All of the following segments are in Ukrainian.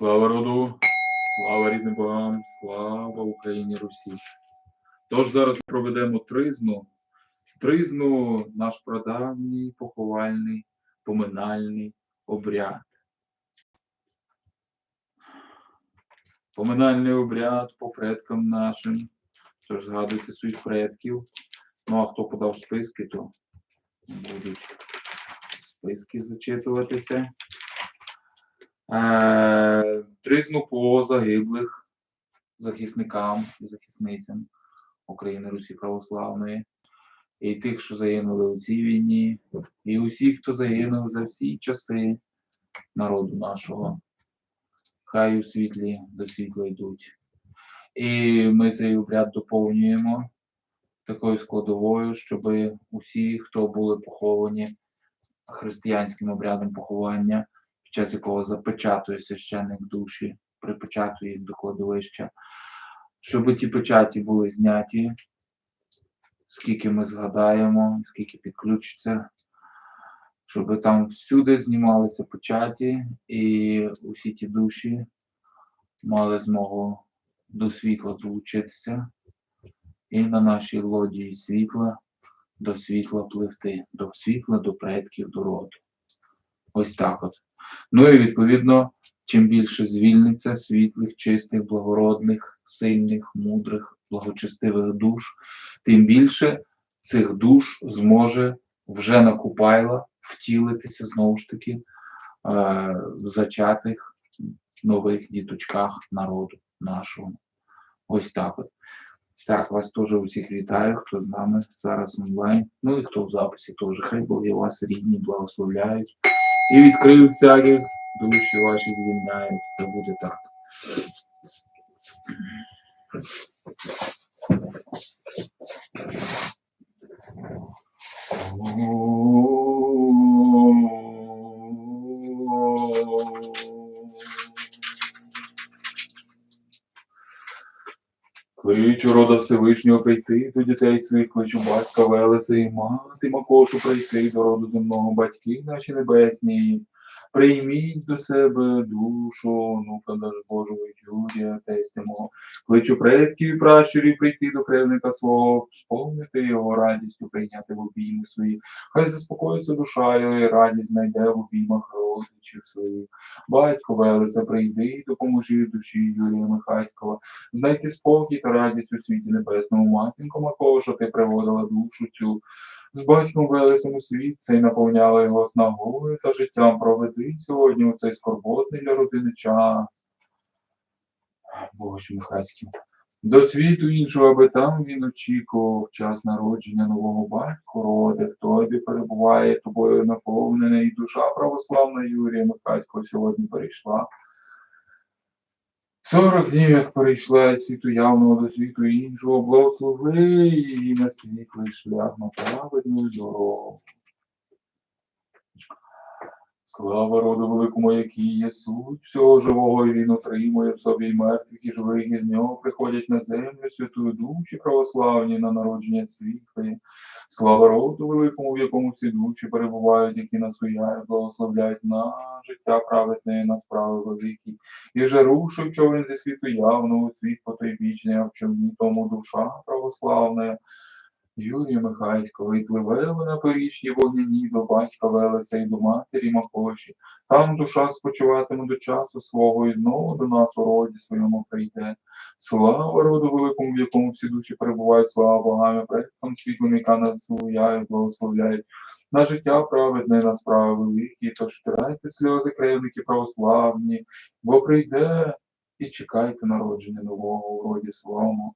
Слава роду, слава рідним богам, слава Україні Русі. Тож зараз проведемо тризну. Тризну наш прадавній поховальний поминальний обряд. Поминальний обряд по предкам нашим. Тож згадуйте своїх предків. Ну а хто подав списки, то будуть списки зачитуватися. Е, Тризну по загиблих захисникам і захисницям України Русі Православної, і тих, що загинули у цій війні, і усіх, хто загинув за всі часи народу нашого. Хай у світлі до світла йдуть. І ми цей обряд доповнюємо такою складовою, щоб усі, хто були поховані християнським обрядом поховання, під час якого запечатує священник душі, припечатує їх до кладовища, щоб ті печаті були зняті, скільки ми згадаємо, скільки підключиться, щоб там всюди знімалися печаті, і усі ті душі мали змогу до світла долучитися, і на нашій лодії світла до світла пливти, до світла, до предків, до роду. Ось так от. Ну і відповідно, чим більше звільниться світлих, чистих, благородних, сильних, мудрих, благочестивих душ, тим більше цих душ зможе вже на Купайла втілитися знову ж таки е, в зачатих нових діточках народу нашого. Ось так от. Так, вас теж усіх вітаю, хто з нами зараз онлайн. Ну і хто в записі теж. Хай Боги вас рідні благословляють. І відкрив всяких душі ваші звільняють. то буде так. Кличу рода Всевишнього прийти до дітей своїх, кличу батька Велеса і мати Макошу прийти до роду земного батьки наші небесні. Прийміть до себе душу, ну наш Божого Юрія, тестя мого. Кличу предків і пращурів прийти до кривника свого, сповнити його радістю, прийняти в обійми свої. Хай заспокоїться душа його і радість знайде в обіймах родичів своїх. Батько Велеса, прийди і допоможи душі Юрія Михайського знайти спокій та радість у світі небесному, матінко Мако, що ти приводила душу цю. З батьком Велесом у світ цей наповняла його снагою та життям проведи сьогодні у цей скорботний для родини час. Боже Михайський. До світу іншого, аби там він очікував час народження нового батька роди, в тобі перебуває тобою наповнена, і душа православна Юрія Михайського сьогодні перейшла. Сорок днів, як перейшла з світу явного до світу іншого, благослови її на світлий шлях на праведну дорогу. Слава роду великому, який є суть всього живого, і він отримує в собі і мертвих, і живих, і з нього приходять на землю святої душі православні на народження світлої. Слава роду великому, в якому всі душі перебувають, які нас уяють, благословляють на життя праведне, на справи великі. І вже рушив човен зі світу явного, у світ потойбічний, а в човні тому душа православна. Юрія Михайського, і пливе вона по річні вогняні до батька Велеса і до матері Макоші. Там душа спочиватиме до часу свого і знову до нас у роді своєму прийде. Слава роду великому, в якому всі душі перебувають, слава богам, і предкам світлим, яка нас зуяє, благословляють. На життя праведне, на справи великі, тож втирайте сльози кривники православні, бо прийде і чекайте народження нового у роді своєму.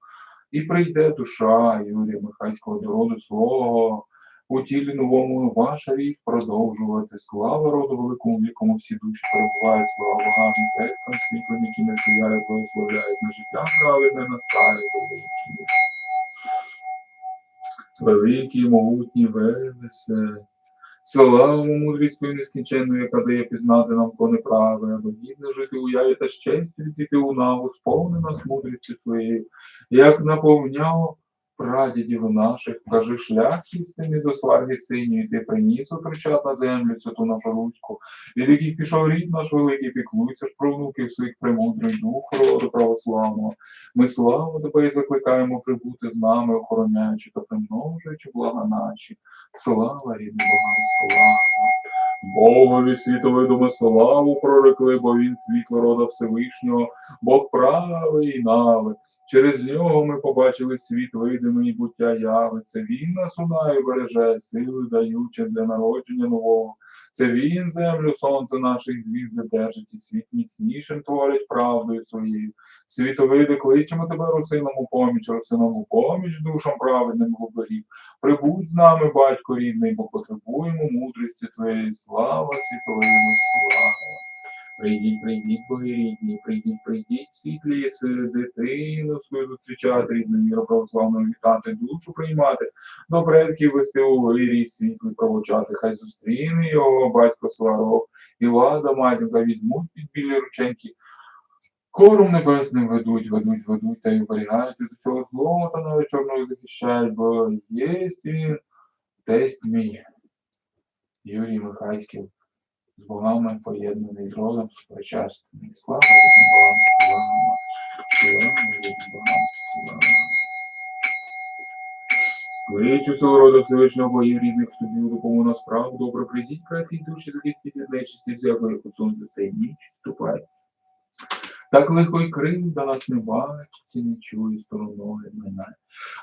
І прийде душа Юрія Михайського до роду свого, у тілі новому ваш рік продовжувати. Слава роду великому, в якому всі душі перебувають, слава богам, предкам світлим, які не сияють, благословляють на життя праведне, на справи великі. Великі, могутні, велесе. Слава мудрість твою нескінченну, яка дає пізнати нам неправе, або гідно жити у яві та щастя діти у наву, сповни нас мудрістю своєю, як наповняв прадідів наших, кажи шлях істини до сварги синьої, ти приніс отричат на землю святу нашу руську, від яких пішов рід наш великий, піклуйся ж про внуків своїх премудрий дух роду православного. Ми славу тебе і закликаємо прибути з нами, охороняючи та примножуючи блага наші. Слава рідним Богам, слава! Богові світовидому славу прорекли, бо він світло рода Всевишнього, Бог правий і нави. Через нього ми побачили світ видимий буття яви. Це він нас унає береже, сили даючи для народження нового. Це він землю, сонце наших звізди держить, і світ міцнішим творить правдою своєю. Світовиди, кличемо тебе, русиному поміч, русиному поміч, душам праведним губерів. Прибудь з нами, батько рідний, бо потребуємо мудрості твоєї. Слава світовину, слава. Прийдіть, прийдіть, боги рідні, прийдіть, прийдіть, світлі дитину свою зустрічати, рідну міру православною вітати, душу приймати, до предків вести у вирій, світлі провочати, хай зустріне його батько Сварог, і лада матінка візьмуть під білі рученьки, Хором небесним ведуть, ведуть, ведуть, та й оберігають від усього злого та навіть чорного захищають, бо єсть він, тесть мій. Юрій Михайський з богами поєднаний з родом сучасний. Слава богам, слава, слава богам, слава. Кличу силу роду Всевишнього богів рідних собі у допомогу на справу, добре прийдіть, браті й душі, захистіть від нечисті, всякої посунути та й ніч вступай. Так лихо й кривда нас не бачить і не чує стороною минає.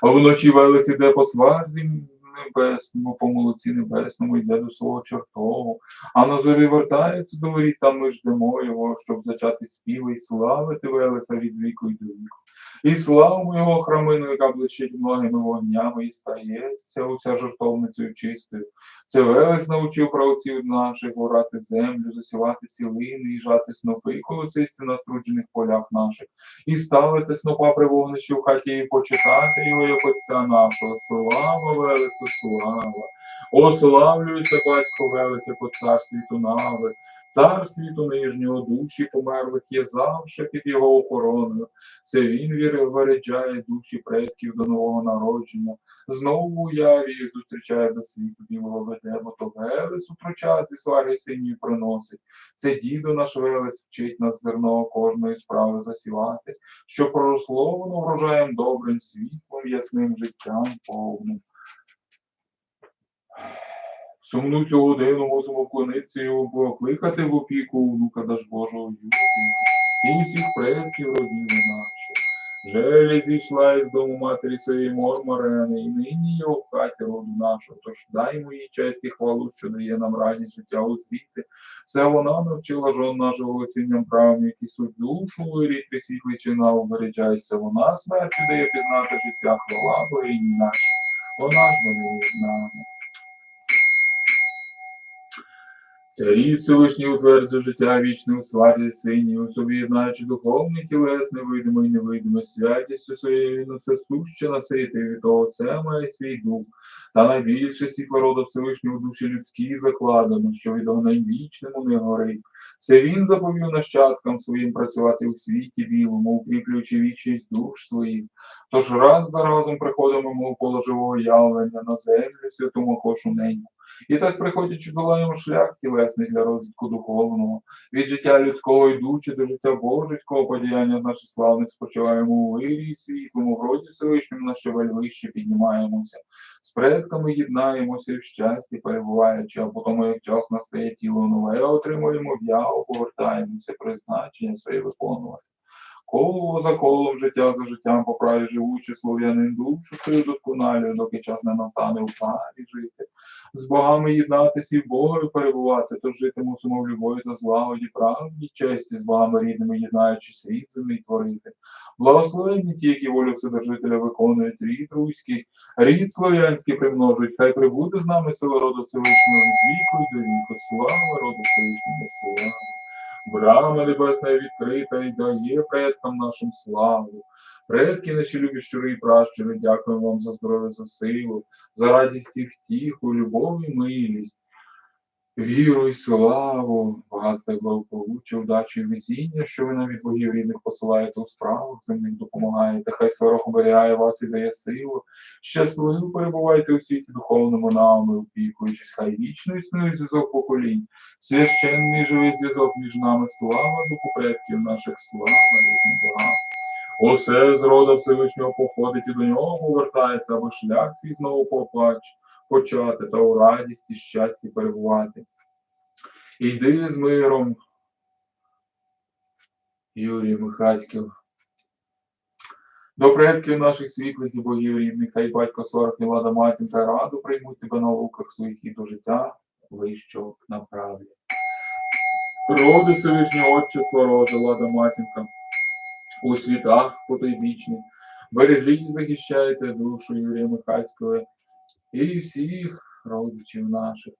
А вночі велес іде по сварзі небесному, по молодці небесному йде до свого чортового, а на зорі вертається до воріт, там ми ждемо його, щоб зачати співи і славити Велеса від віку й до віку. І славу його храмину, яка блищить многими вогнями, і стається уся жертовницею чистою. Це Велес навчив правців наших орати землю, засівати цілини і жати снопи колосисті на струджених полях наших, і ставити снопа при вогнищі в хаті і почитати його як отця нашого. Слава Велесу, слава! Ославлюється батько Велес, як от цар світу нави, цар світу нижнього душі померлих є завше під його охороною. Це він виряджає душі предків до нового народження. Знову у яві зустрічає до світу білого веде, бо то Велес у трочаці сварі синьої приносить. Це дідо наш Велес вчить нас зерно кожної справи засівати, що проросло воно врожаєм добрим світлом, ясним життям повним. Сумну цю годину мусимо і покликати в опіку внука Даж Божого Юрія і усіх предків родини наші. Желі зійшла із дому матері своєї Морморени, і нині є в хаті роду нашого. Тож дай їй честь і хвалу, що дає нам радість життя у світі. Це вона навчила жон нашого оцінням правим, які суть душу у рітрі світлі чина обережається. Вона смерті дає пізнати життя, хвала богині наші. Вона ж вони з нами. Це рід Всевишній утверджує життя вічне у сварі сині, у собі єднаючи духовне, тілесне, видиме і невидиме, святістю своєю на все суще насити, від того це має свій дух. Та найбільше світло роду Всевишнього душі людській закладено, що від вічному не горить. Це він заповів нащадкам своїм працювати у світі білому, укріплюючи вічність душ своїх. Тож раз за разом приходимо у коло живого явлення на землю святому кошу. І так приходячи долаємо шлях тілесний для розвитку духовного, від життя людського йдучи до життя божеського подіяння наших славних спочиваємо у вирі світлому, роді Всевишньому на щебель вище піднімаємося, з предками єднаємося і в щасті перебуваючи, а потім, як час настає тіло нове, отримуємо в'яву, повертаємося, призначення своє виконувати. Коло за колом життя за життям по праві живучи слов'янин душу свою досконалює, доки час не настане у праві жити. З богами єднатися і в Богові перебувати, то жити мусимо в любові та злагоді, правді, честі, з богами рідними єднаючи світ земний творити. Благословенні ті, які волю Вседержителя виконують, рід руський, рід слов'янський примножують, хай прибуде з нами сила роду Всевишнього від віку й до віку. Слава роду Всевишнього, слава! Брама небесна відкрита і дає предкам нашим славу. Предки наші любі щури і пращури, дякуємо вам за здоров'я, за силу, за радість і втіху, любов і милість, віру і славу. багатства і благополуччя, удачі і везіння, що ви нам від богів рідних посилаєте у справах земних допомагаєте. Хай сварог оберігає вас і дає силу. Щасливо перебувайте у світі духовному нами, опікуючись, хай вічно існує зв'язок поколінь. Священний живий зв'язок між нами, слава духу предків наших, слава рідним богам. Усе з рода Всевишнього походить і до нього повертається, аби шлях свій знову попач, почати та у радісті, щасті перебувати. І Йди з миром, Юрій Михайськів. До предків наших світлих і богів рідних, хай батько сорок і влада матінка раду приймуть тебе на луках своїх і до життя вищого направлять. Роди Всевишнього Отче Сворожа, влада матінка, у світах потойбічних, бережіть і захищайте душу Юрія Михайського і всіх родичів наших.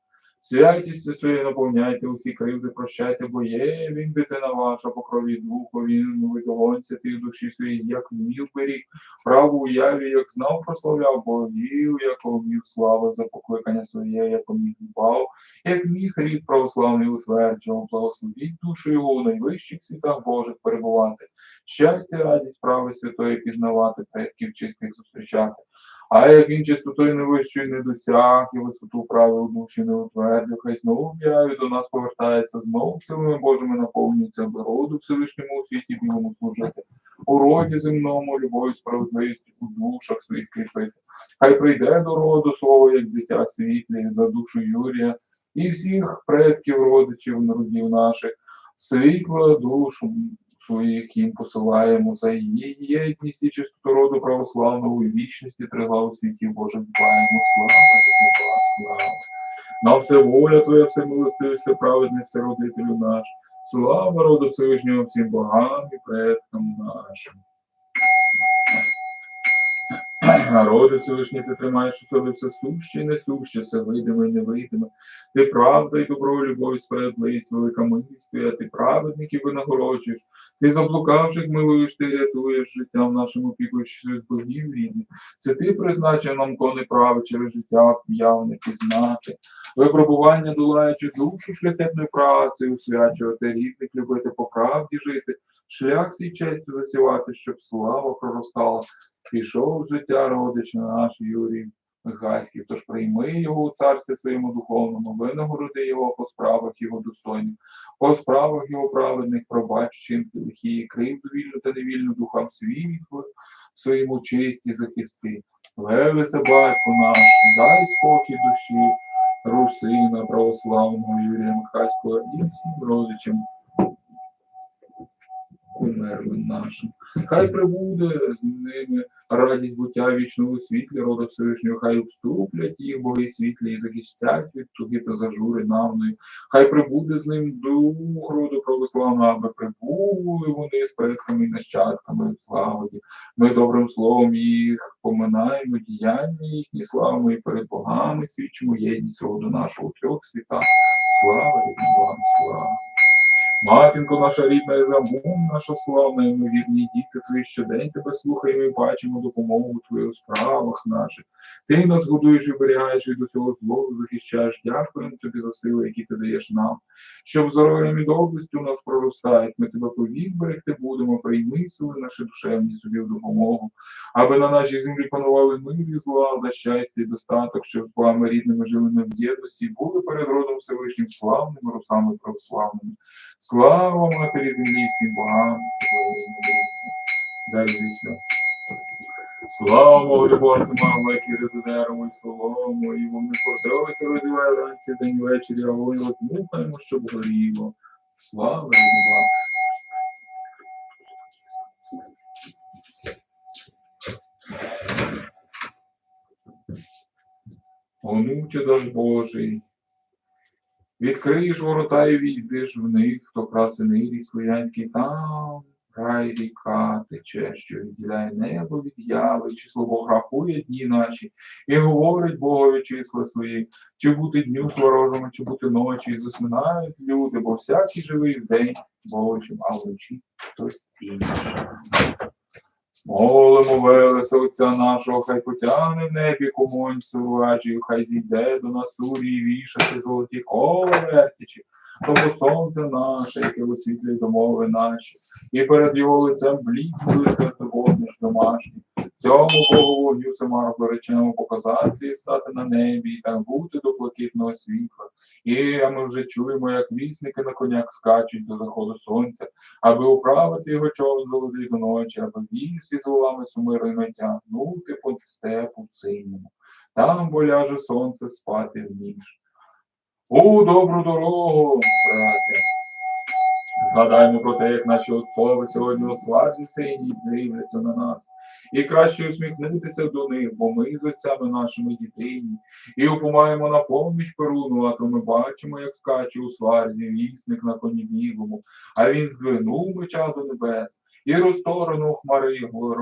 Святістю своєю наповняйте усі кривди, прощайте, бо є він дитина ваша, по крові духу, він видогонця тих душі своїх, як вмів беріг, праву уяві, як знав, прославляв богів, як вмів слави за покликання своє, як міг дбав, як міг рід православний утверджував, благословіть душу його у найвищих світах Божих перебувати, щастя, радість, прави святої пізнавати, предків чистих зустрічати. А як він чистотою найвищою не досяг, і висоту правил душі не утвердив, хай знову в'яві до нас повертається, знову силами Божими наповнюється, аби роду Всевишньому у світі білому служити, у роді земному, любові справедливості у душах своїх кріпити. Хай прийде до роду свого, як дитя світлі, за душу Юрія і всіх предків, родичів, народів наших, світло душу їм посилаємо за її єдність і чистоту роду православного і вічності трила у світі Божих дбаємо. Слава Бога, слава. На все воля Твоя, все милостиві, все праведне, все родителю наш. Слава роду Всевишнього всім богам і предкам нашим. Народи Всевишній, ти тримаєш у собі все суще і несуще, все видиме і невидиме. Ти правда і добро, любов і справедливість, велика милість твоя, ти праведників винагороджуєш. Ти заблукавших милуєш, ти рятуєш життя в нашому опікуючись з богів рідних. Це ти призначив нам кони прави через життя явне пізнати. Випробування долаючи душу шляхетною працею, свячувати рідних, любити по правді жити, шлях свій честю засівати, щоб слава проростала. Пішов життя родич наш Юрій Михайський, тож прийми його у царстві своєму духовному, винагороди його по справах його достойних, по справах його праведних, пробач чинки лихі, кривду вільну та невільну духам світлу, своєму чисті захисти. Велесе батько наш, дай спокій душі, русина православного Юрія Михайського і всім родичам умерлим нашим. Хай прибуде з ними радість буття вічного світлі, роду Всевишнього, хай вступлять їх боги світлі і захистять від туги та зажури навної. Хай прибуде з ним дух роду православного, аби прибули вони з предками і нащадками в славоті. Ми добрим словом їх поминаємо, діяння їхні славимо і перед богами свідчимо єдність роду нашого трьох світах. Слава рідним Богам, слава! Матінко наша рідна і забум, наша славна, і ми вірні діти твої щодень тебе слухаємо і бачимо допомогу твою у справах наших. Ти нас годуєш і оберігаєш від усього злого, захищаєш. Дякуємо тобі за сили, які ти даєш нам. Щоб здоров'ям і доблестю у нас проростають, ми тебе повік берегти будемо, прийми сили наші душевні собі в допомогу, аби на нашій землі панували мир і злада, щастя і достаток, щоб з вами рідними жили ми в єдності і були перед родом Всевишнім славними русами православними. Слава матері землі всім богам, Далі вічно. Слава Богу, Бога які резидерому і солому, і вони порделися родіває вранці, день і вечір, а вогонь возмухаємо, щоб горіло. Слава Богу. Онуче даж Божий, Відкриєш ворота і війдеш в них, хто красений рік слиянський, там рай ріка тече, що відділяє небо від яви, число Бог рахує дні наші, і говорить Богові числа свої, чи бути дню сворожими, чи бути ночі, і засинають люди, бо всякий живий в день Божим, а вночі хтось інший. Молимо велеса Отця нашого, хай потягне в небі комонь сурвачів, хай зійде до нас урії вішати золоті кола тому сонце наше, яке висвітлює домови наші, і перед його лицем блідується вогниш домашній. Цьому Богу вогню Семарку реченому і стати на небі, і так бути до блакитного світла. І ми вже чуємо, як вісники на конях скачуть до заходу сонця, аби управити його човен золотий до ночі, аби віз із волами сумирою натягнути по степу синьому. Там боляже сонце спати в ніч. У добру дорогу, брате. Згадаймо про те, як наші отцови сьогодні у славі синій дивляться на нас. І краще усміхнутися до них, бо ми з отцями нашими дітині, і упомаємо на поміч Перуну, а то ми бачимо, як скаче у сварзі вісник на коні білому, а він здвинув меча до небес, і розторгнув хмари його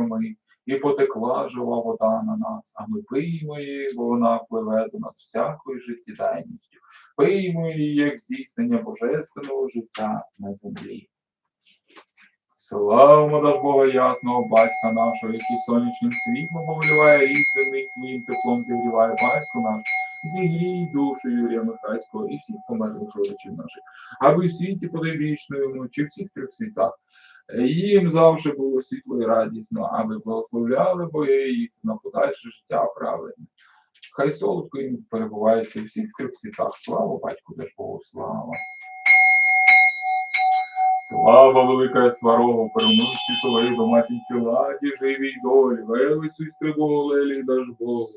і потекла жива вода на нас, а ми пиємо її, бо вона пливе до нас всякою життєдайністю. Пиймо її, як здійснення божественного життя на землі. Славимо даж Бога ясного батька нашого, який сонячним світлом повеліває рід земний своїм теплом зігріває батько наш, зігрій душу Юрія Михайського і всіх померлих родичів наших, аби в світі подайбічному чи всіх трьох світах їм завжди було світло і радісно, аби благословляли боги їх на подальше життя праведне. Хай солодко їм перебувається у всіх трьох світах. Слава батьку Богу, слава. Слава велика сварого, перемог світовий до матінці ладі, живій долі, велесу й стрибого лелі даж Богу.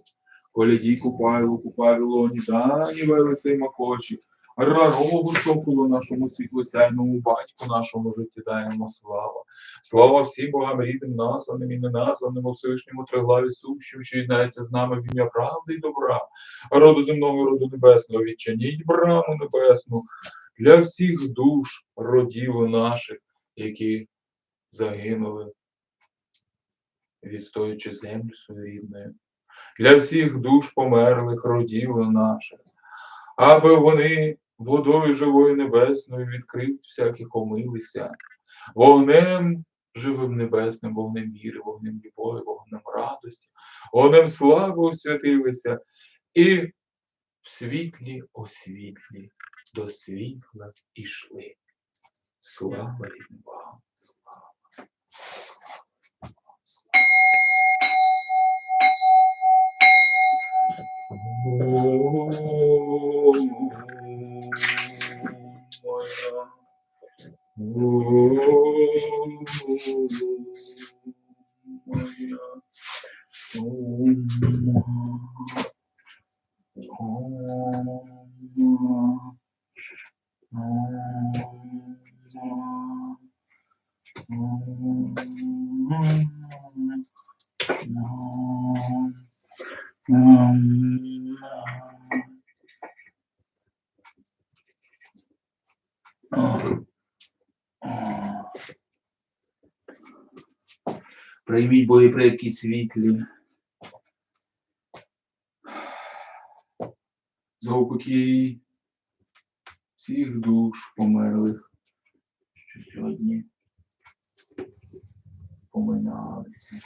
Купаю, купаю лоні, дані великий макоші, рарогу соколу нашому світлосяйному батьку нашому житті даємо слава. Слава всім богам рідним, названим і неназваним у Всевишньому триглаві сущим, що єднається з нами в ім'я правди й добра, роду земного, роду небесного, відчиніть браму небесну для всіх душ родів наших, які загинули, відстоюючи землю свою рідною, для всіх душ померлих родів наших, аби вони водою живою небесною відкрив всяких омилися, вогнем живим небесним, вогнем віри, вогнем любові, вогнем радості, вогнем слави освятилися, і в світлі освітлі до світла ішли. Слава рідним вам, слава. Senhor. Прийміть бої предки світлі. За упокій всіх душ померлих, що сьогодні поминалися.